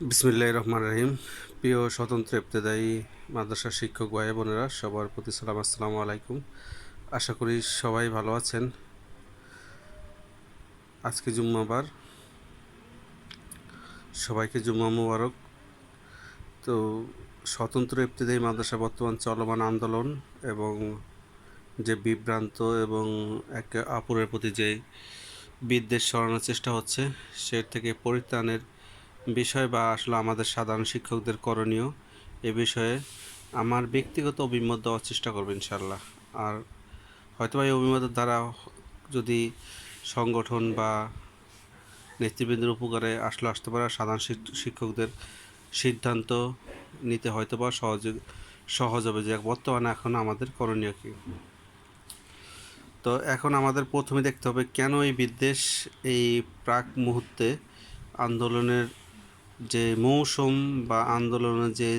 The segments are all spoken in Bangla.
বিসমিল্লাহ রহমান রহিম। প্রিয় স্বতন্ত্র ইবতেদায়ী মাদ্রাসা শিক্ষক ভাই বোনেরা, সবার প্রতি সালাম, আসসালামু আলাইকুম। আশা করি সবাই ভালো আছেন। আজকে জুম্মাবার। সবাইকে জুম্মা মুবারক। তো স্বতন্ত্র ইবতেদায়ী মাদ্রাসা বর্তমান চলমান আন্দোলন এবং যে বিভ্রান্ত এবং এক আপুরের প্রতি যে বিদ্বেষ সরানোর চেষ্টা হচ্ছে সে থেকে পরিত্রাণের বিষয় বা আসলে আমাদের সাধারণ শিক্ষকদের করণীয় এ বিষয়ে আমার ব্যক্তিগত অভিমত দেওয়ার চেষ্টা করব ইনশাল্লাহ আর হয়তো এই অভিমতের দ্বারা যদি সংগঠন বা নেতৃবৃন্দের উপকারে আসলে আসতে পারে, সাধারণ শিক্ষকদের সিদ্ধান্ত নিতে হয়তো বা সহজ সহজ হবে যে বর্তমানে এখন আমাদের করণীয় কী। তো এখন আমাদের প্রথমে দেখতে হবে কেন এই বিদ্বেষ এই প্রাক মুহূর্তে আন্দোলনের যে মৌসুম বা আন্দোলনের যে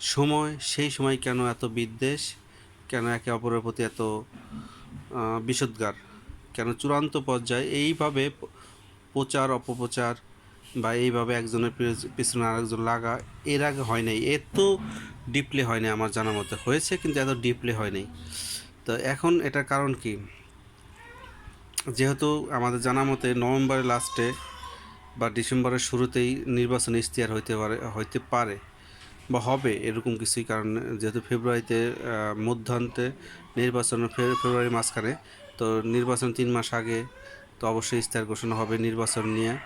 সময়, সেই সময় কেন এত বিদ্বেষ? কেন একে অপরের প্রতি এত বিষোদ্গার? কেন চূড়ান্ত পর্যায়ে এইভাবে প্রচার, অপপ্রচার বা এইভাবে একজনের পিছনে আরেকজন লাগা, এর আগে হয় নাই। এত ডিপলি হয়নি আমার জানা মতে। হয়েছে কিন্তু এত ডিপলি হয়নি তো এখন এটার কারণ কি? যেহেতু আমাদের জানা মতে নভেম্বরের লাস্টে বা ডিসেম্বরের শুরুতেই নির্বাচন ইশতেহার হইতে পারে হইতে পারে বা হবে এরকম কিছুই, কারণ যেহেতু ফেব্রুয়ারিতে মধ্যান্তে নির্বাচন ফেব্রুয়ারি মাঝখানে, তো নির্বাচন তিন মাস আগে তো অবশ্যই ইশতেহার ঘোষণা হবে নির্বাচন নিয়ে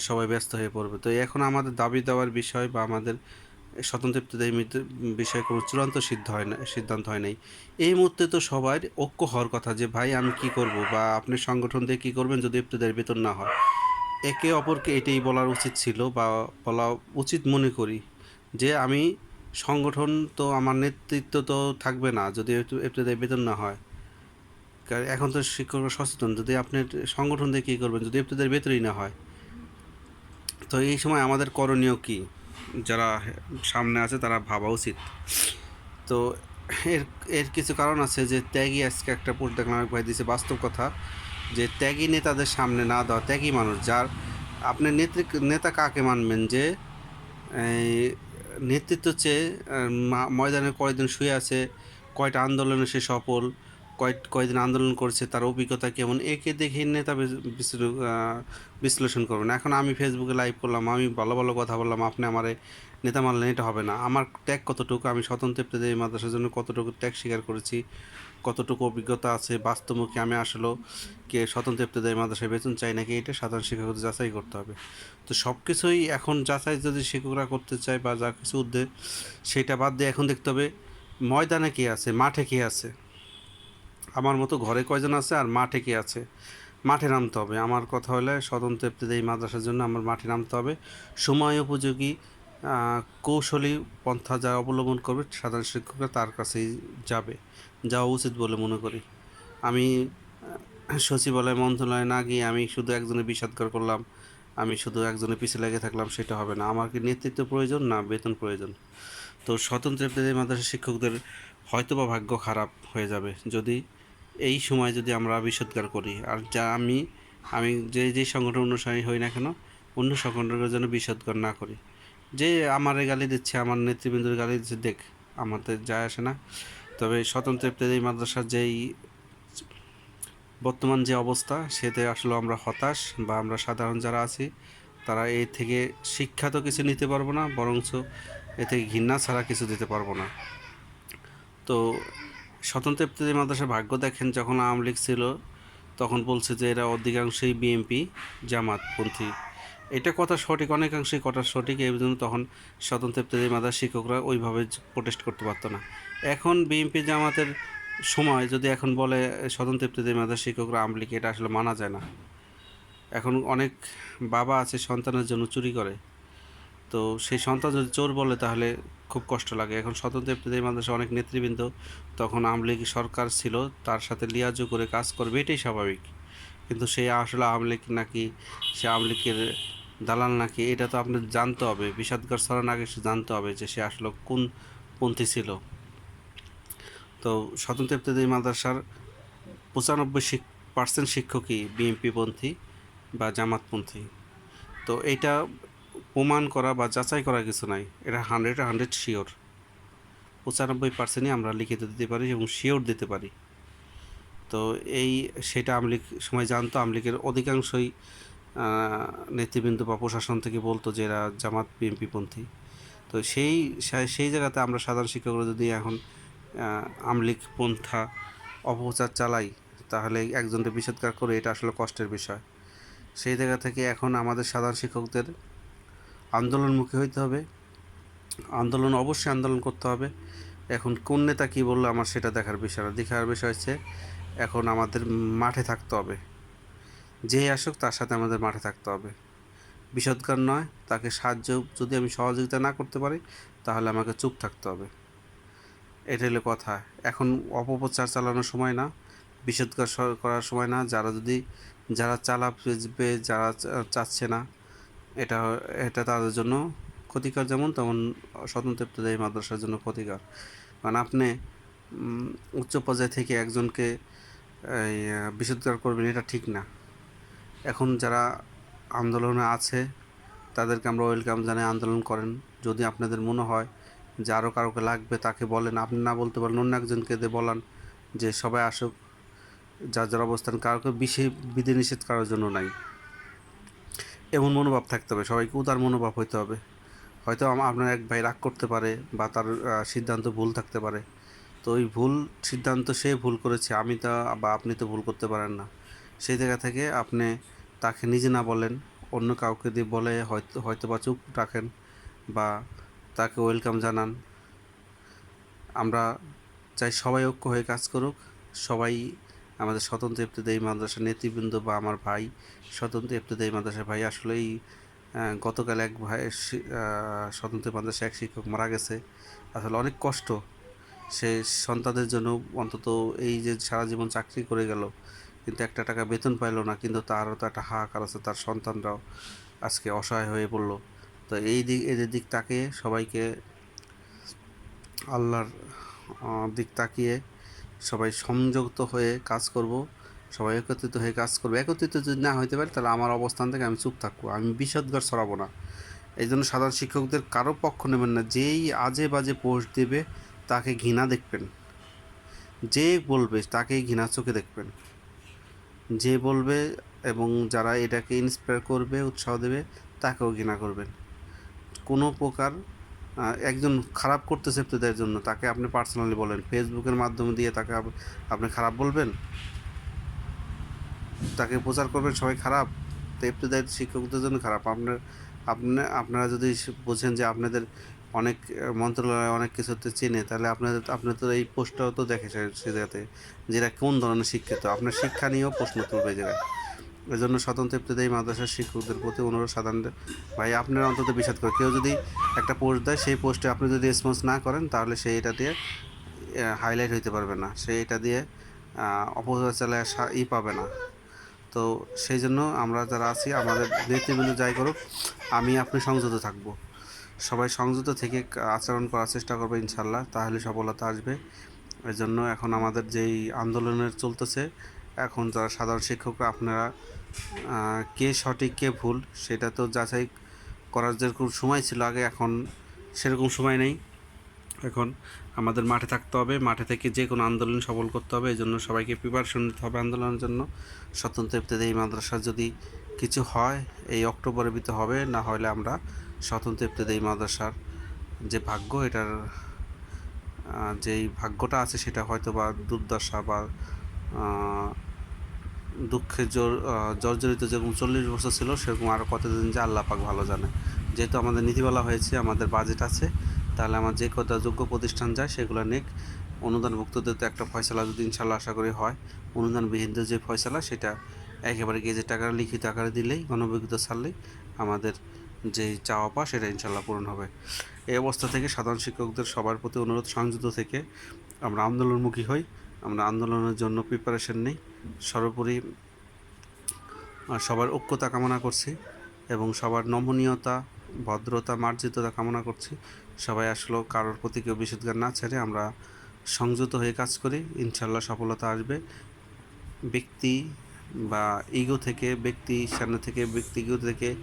সবাই ব্যস্ত হয়ে পড়বে। তো এখন আমাদের দাবি দেওয়ার বিষয় বা আমাদের স্বতন্ত্র ইবতেদায়ী মিত- বিষয়ে কোনো চূড়ান্ত সিদ্ধ হয় না, সিদ্ধান্ত হয় নাই। এই মুহূর্তে তো সবার ঐক্য হওয়ার কথা যে, ভাই, আমি কি করব? বা, আপনি সংগঠন দিয়ে কী করবেন যদি ইবতেদায়ী বেতন না হয়? একে অপরকে এটাই বলার উচিত ছিল বা বলা উচিত মনে করি যে আমি সংগঠন তো আমার নেতৃত্ব তো থাকবে না যদি ইবতেদায়ী বেতন না হয়। কারণ এখন তো শিক্ষকরা সচেতন, যদি আপনি সংগঠন দিয়ে কী করবেন? যদি ইবতেদায়ী বেতনই না হয়, তো এই সময় আমাদের করণীয় কি? যারা সামনে আছে তারা ভাবা উচিত। তো এর এর কিছু কারণ আছে যে ত্যাগই আজকে একটা পোস্ট দেখলাম এক ভাই দিয়েছে বাস্তব কথা। যে ত্যাগী নেতাদের সামনে না দেওয়া ত্যাগী মানুষ, যার আপনি নেত্রী, নেতা কাকে মানবেন? যে নেতৃত্ব চেয়ে ময়দানে কয়েকদিন শুয়ে আছে, কয়টা আন্দোলনে সে সফল কয় কয়দিন আন্দোলন করছে, তার অভিজ্ঞতা কেমন, একে দেখে নেতা বিশ্লেষণ করবেন। এখন আমি ফেসবুকে লাইভ করলাম, আমি ভালো ভালো কথা বললাম, আপনি আমারে নেতা মানলেন, এটা হবে না। আমার ত্যাগ কতটুকু, আমি স্বতন্ত্র ইবতেদায়ী মাদ্রাসার জন্য কতটুকু ত্যাগ স্বীকার করেছি, কতটুকু অভিজ্ঞতা আছে, বাস্তবমুখী আমি আসলে কে স্বতন্ত্র ইবতেদায়ী মাদ্রাসায় বেতন চাই নাকি, এটা সাধারণ শিক্ষকদের যাচাই করতে হবে। তো সব কিছুই এখন যাচাই যদি শিক্ষকরা করতে চায় বা যা কিছু উদ্যোগ, সেটা বাদ দিয়ে এখন দেখতে হবে, ময়দানে কে আছে, মাঠে কে আছে। আমার মতো ঘরে কয়জন আছে আর মাঠে কে আছে? মাঠে নামতে হবে। আমার কথা হলে স্বতন্ত্র ইবতেদায়ী মাদ্রাসার জন্য আমার মাঠে নামতে হবে। সময় উপযোগী কৌশলী পন্থা যা অবলম্বন করবে সাধারণ শিক্ষকরা তার কাছেই যাবে। যাওয়া উচিত বলে মনে করি। আমি সচিবালয় মন্ত্রণালয়ে না গিয়ে আমি শুধু একজনে বিষাদগার করলাম, আমি শুধু একজনের পিছিয়ে লেগে থাকলাম, সেটা হবে না। আমার কি নেতৃত্ব প্রয়োজন না বেতন প্রয়োজন? তো স্বতন্ত্র মাদ্রাসা শিক্ষকদের হয়তো বা ভাগ্য খারাপ হয়ে যাবে। যদি এই সময় যদি আমরা বিষোদ্গার করি, আর যা আমি আমি যে যে সংগঠন অনুসারী হই না কেন, অন্য সংগঠনের জন্য বিষোদ্গার না করি। যে আমারে গালি দিচ্ছে, আমার নেতৃবৃন্দের গালি দিচ্ছে, দেখ আমাদের যায় আসে না। তবে স্বতন্ত্র ইবতেদায়ী মাদ্রাসার যেই বর্তমান যে অবস্থা, সেতে আসলে আমরা হতাশ বা আমরা সাধারণ যারা আছি, তারা এ থেকে শিক্ষা তো কিছু নিতে পারব না, বরঞ্চ এ থেকে ঘৃণা ছাড়া কিছু দিতে পারব না। তো স্বতন্ত্র ইবতেদায়ী মাদ্রাসার ভাগ্য দেখেন, যখন আওয়ামী লীগ ছিল, তখন বলছে যে এরা অধিকাংশই বিএমপি জামাতপন্থী এটা কথা সঠিক, অনেকাংশেই কথা সঠিক, এই জন্য তখন স্বতন্ত্র ইবতেদায়ী মাদ্রাসার শিক্ষকরা ওইভাবে প্রোটেস্ট করতে পারতো না। এখন বিএমপি জামাতের সময় যদি এখন বলে স্বতন্ত্র ইবতেদায়ী মাদ্রাসার শিক্ষকরা আওয়ামী লীগ এটা আসলে মানা যায় না। এখন অনেক বাবা আছে, সন্তানের জন্য চুরি করে। তো সেই সন্তান যদি চোর বলে, তাহলে খুব কষ্ট লাগে। এখন স্বতন্ত্র ইবতেদায়ী মাদ্রাসা অনেক নেতৃবৃন্দ। তখন আওয়ামী লীগ সরকার ছিল, তার সাথে লিয়াজু করে কাজ করবে, এটাই স্বাভাবিক। কিন্তু সে আসলে আওয়ামী লীগ নাকি, সে আওয়ামী লীগের দালাল নাকি, এটা তো আপনার জানতে হবে। বিষাদগার ছড়ানোর আগে সে জানতে হবে যে সে আসলে কোন পন্থী ছিল। তো স্বতন্ত্র ইবতেদায়ী মাদ্রাসার পঁচানব্বই পার্সেন্ট শিক্ষকই বিএনপিপন্থী বা জামাতপন্থী তো এইটা প্রমাণ করা বা যাচাই করা কিছু নাই। এটা হান্ড্রেড হান্ড্রেড শিওর পঁচানব্বই পার্সেন্টই আমরা লিখিত দিতে পারি এবং শিওর দিতে পারি। তো এই সেটা আমলিগ সময় জানতো আমলিগের অধিকাংশই নেতৃবৃন্দ বা প্রশাসন থেকে বলতো যে এরা জামাত বিএনপিপন্থী। তো সেই সেই জায়গাতে আমরা সাধারণ শিক্ষকরা যদি এখন আহ, আমলিগ পন্থা অপপ্রচার চালাই তাহলে একজনকে বিষোদ্গার করে এটা আসলে কষ্টের বিষয়। সেই জায়গা থেকে এখন আমাদের সাধারণ শিক্ষকদের আন্দোলনমুখী হইতে হবে। আন্দোলন অবশ্যই আন্দোলন করতে হবে। এখন কোন নেতা কী বলল আমার সেটা দেখার বিষয় না। দেখার বিষয় হচ্ছে, এখন আমাদের মাঠে থাকতে হবে। যে আসুক তার সাথে আমাদের মাঠে থাকতে হবে। বিষদগার নয়, তাকে সাহায্য, যদি আমি সহযোগিতা না করতে পারি, তাহলে আমাকে চুপ থাকতে হবে। এটা হলো কথা। এখন অপপ্রচার চালানোর সময় না, বিষদগার স- করার সময় না। যারা যদি, যারা চালাবে, যারা চাচ্ছে না এটা এটা তাদের জন্য ক্ষতিকর যেমন তেমন স্বতন্ত্র ইবতদায়ী মাদ্রাসার জন্য ক্ষতিকর। কারণ আপনি উচ্চ পর্যায় থেকে একজনকে বিশুদ্ধকার করবেন, এটা ঠিক না। এখন যারা আন্দোলনে আছে, তাদেরকে আমরা ওয়েলকাম জানাই, আন্দোলন করেন। যদি আপনাদের মনে হয় যে আরও কারোকে লাগবে, তাকে বলেন। আপনি না বলতে পারেন, অন্য একজনকে দিয়ে বলান যে সবাই আসুক, যার যার অবস্থান কারোকে বিধি নিষেধ করার জন্য নাই। এমন মনোভাব থাকতে হবে, সবাইকে উদার মনোভাব হইতে হবে। হয়তো আপনার এক ভাই রাগ করতে পারে বা তার সিদ্ধান্ত ভুল থাকতে পারে। তো ওই ভুল সিদ্ধান্ত সে ভুল করেছে, আমি তা বা আপনি তো ভুল করতে পারেন না। সেই জায়গা থেকে আপনি তাকে নিজে না বলেন, অন্য কাউকে দিয়ে বলে হয়তো হয়তো বা চুপ রাখেন বা তাকে ওয়েলকাম জানান। আমরা চাই সবাই ঐক্য হয়ে কাজ করুক, সবাই আমাদের স্বতন্ত্র ইবতদায়ী মাদ্রাসার নেতৃবৃন্দ বা আমার ভাই, স্বতন্ত্র ইবতদায়ী মাদ্রাসার ভাই আসলেই গতকাল এক ভাই স্বতন্ত্র মাদ্রাসা এক শিক্ষক মারা গেছে। আসলে অনেক কষ্ট। সে সন্তানদের জন্য অন্তত এই যে সারা জীবন চাকরি করে গেল, কিন্তু একটা টাকা বেতন পাইলো না, কিন্তু তারও তো একটা হাহাকার আছে তার সন্তানরাও আজকে অসহায় হয়ে পড়ল। তো এই দিক, এদের দিক তাকিয়ে সবাইকে আল্লাহর দিক তাকিয়ে সবাই সংযুক্ত হয়ে কাজ করব, সবাই একত্রিত হয়ে কাজ করব। একত্রিত যদি না হইতে পারে, তাহলে আমার অবস্থান থেকে আমি চুপ থাকব, আমি বিষদগার সরাবো না। এই জন্য সাধারণ শিক্ষকদের কারও পক্ষ নেবেন না, যেই আজে বাজে পোস্ট দেবে, তাকে ঘৃণা দেখবেন। যে বলবে, তাকেই ঘৃণা চোখে দেখবেন। যে বলবে এবং যারা এটাকে ইন্সপায়ার করবে, উৎসাহ দেবে, তাকেও ঘৃণা করবেন। কোনো প্রকার একজন খারাপ করতেছে ইবতদায়ের জন্য, তাকে আপনি পার্সোনালি বলেন। ফেসবুকের মাধ্যমে দিয়ে তাকে আপ- আপনি খারাপ বলবেন? তাকে প্রচার করবেন সবাই খারাপ? তো ইবতদায়ী শিক্ষকদের জন্য খারাপ। আপনার আপনি, আপনারা যদি বোঝেন যে আপনাদের অনেক, মন্ত্রণালয় অনেক কিছুতে চেনে, তাহলে আপনাদের আপনার তো এই পোস্টটাও তো দেখে সে জায়গাতে যেটা কোন ধরনের শিক্ষিত। আপনার শিক্ষা নিয়েও প্রশ্ন তুলবে জায়গায়। এই জন্য স্বতন্ত্র ইবতদায়ী মাদ্রাসার শিক্ষকদের প্রতি অনুরোধ সাধারণ ভাই, আপনারা অন্তত বিষাদ করে কেউ যদি একটা পোস্ট দেয়, সেই পোস্টে আপনি যদি রেসপন্স না করেন, তাহলে সে এটা দিয়ে হাইলাইট হইতে পারবে না। সে এটা দিয়ে অপচার চালায় সা- ই পাবে না। তো সেই জন্য আমরা যারা আছি, আমাদের নেতৃবৃন্দ যাই করুক, আমি আপনি সংযত থাকব। সবাই সংযত থেকে আচরণ করার চেষ্টা করবে ইনশাল্লাহ। তাহলে সফলতা আসবে। এই জন্য এখন আমাদের যেই আন্দোলনের চলতেছে এখন যারা সাধারণ শিক্ষকরা, আপনারা কে সঠিক, কে ভুল, সেটা তো যাচাই করার যেরকম সময় ছিল আগে, এখন সেরকম সময় নেই। এখন আমাদের মাঠে থাকতে হবে, মাঠে থেকে যে কোনো আন্দোলন সফল করতে হবে এই জন্য সবাইকে প্রিপারেশন নিতে হবে আন্দোলনের জন্য। স্বতন্ত্র ইবতদায়ী মাদ্রাসা যদি কিছু হয়, এই অক্টোবরের ভিতরে হবে, না হলে আমরা স্বতন্ত্র ইবতদায়ী মাদ্রাসার যে ভাগ্য, এটার যেই ভাগ্যটা আছে, সেটা হয়তো বা দুর্দশা বা দুঃখে জোর জর্জরিত যেরকম চল্লিশ বছর ছিল, সেরকম আরও কতদিন যে আল্লাহ পাক ভালো জানে। যেহেতু আমাদের নীতিমালা হয়েছে, আমাদের বাজেট আছে, তাহলে আমার যে কটা যোগ্য প্রতিষ্ঠান যায়, সেগুলো নেক। অনুদানভুক্তদের তো একটা ফয়সালা যদি ইনশাল্লাহ আশা করি হয়, অনুদানবিহীনদের যে ফয়সালা, সেটা একেবারে গেজের টাকা লিখিত আকারে দিলেই গণবিজ্ঞত ছাড়লেই আমাদের যে চাওয়া পা সেটা ইনশাল্লাহ পূরণ হবে। এই অবস্থা থেকে সাধারণ শিক্ষকদের সবার প্রতি অনুরোধ সংযুক্ত থেকে আমরা আন্দোলনমুখী হই। আন্দোলনের জন্য প্রিপারেশন নেই। সর্বোপরি সবার ঐক্যতা কামনা করছি এবং সবার নমনীয়তা, ভদ্রতা, মার্জিততা কামনা করছি। সবাই আসলে কারোর প্রতি কেউ বিশুদ্ধার না ছেড়ে আমরা সংযত হয়ে কাজ করি। ইনশাল্লাহ সফলতা আসবে। ব্যক্তি বা ইগো থেকে, ব্যক্তি সামনে থেকে ব্যক্তি ইগো থেকে,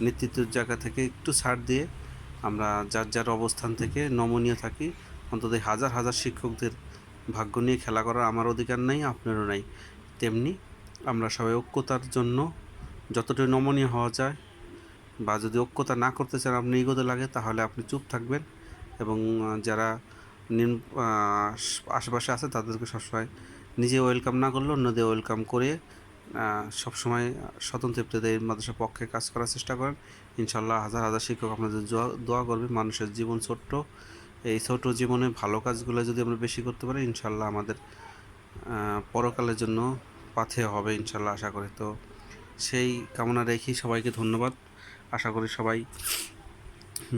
নেতৃত্বের জায়গা থেকে একটু ছাড় দিয়ে আমরা যার যার অবস্থান থেকে নমনীয় থাকি। অন্তত হাজার হাজার শিক্ষকদের ভাগ্য নিয়ে খেলা করার আমার অধিকার নাই, আপনারও নাই। তেমনি আমরা সবাই ঐক্যতার জন্য যতটুকু নমনীয় হওয়া যায় বা যদি ঐক্যতা না করতে চান, আপনি এগোতে লাগে, তাহলে আপনি চুপ থাকবেন এবং যারা নিম আশেপাশে আছে, তাদেরকে সবসময় নিজে ওয়েলকাম না করলে অন্যদের ওয়েলকাম করে সবসময় স্বতন্ত্র ইফতেদায়ী মাদ্রাসার পক্ষে কাজ করার চেষ্টা করেন। ইনশাল্লাহ হাজার হাজার শিক্ষক আপনাদের দোয়া করবে। মানুষের জীবন ছোট্ট এই ছোট জীবনে ভালো কাজগুলো যদি আমরা বেশি করতে পারি, ইনশাল্লাহ আমাদের পরকালের জন্য পাথে হবে, ইনশাল্লাহ আশা করি। তো সেই কামনা রেখেই সবাইকে ধন্যবাদ। আশা করি সবাই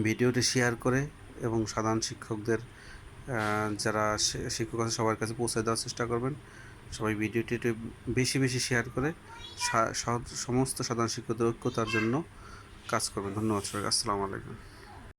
ভিডিওটি শেয়ার করে এবং সাধারণ শিক্ষকদের যারা শিক্ষক আছে, সবার কাছে পৌঁছে দেওয়ার চেষ্টা করবেন। সবাই ভিডিওটি বেশি বেশি শেয়ার করে সমস্ত সাধারণ শিক্ষকদের ঐক্যতার জন্য কাজ করবেন। ধন্যবাদ সবাই আসসালামু আলাইকুম।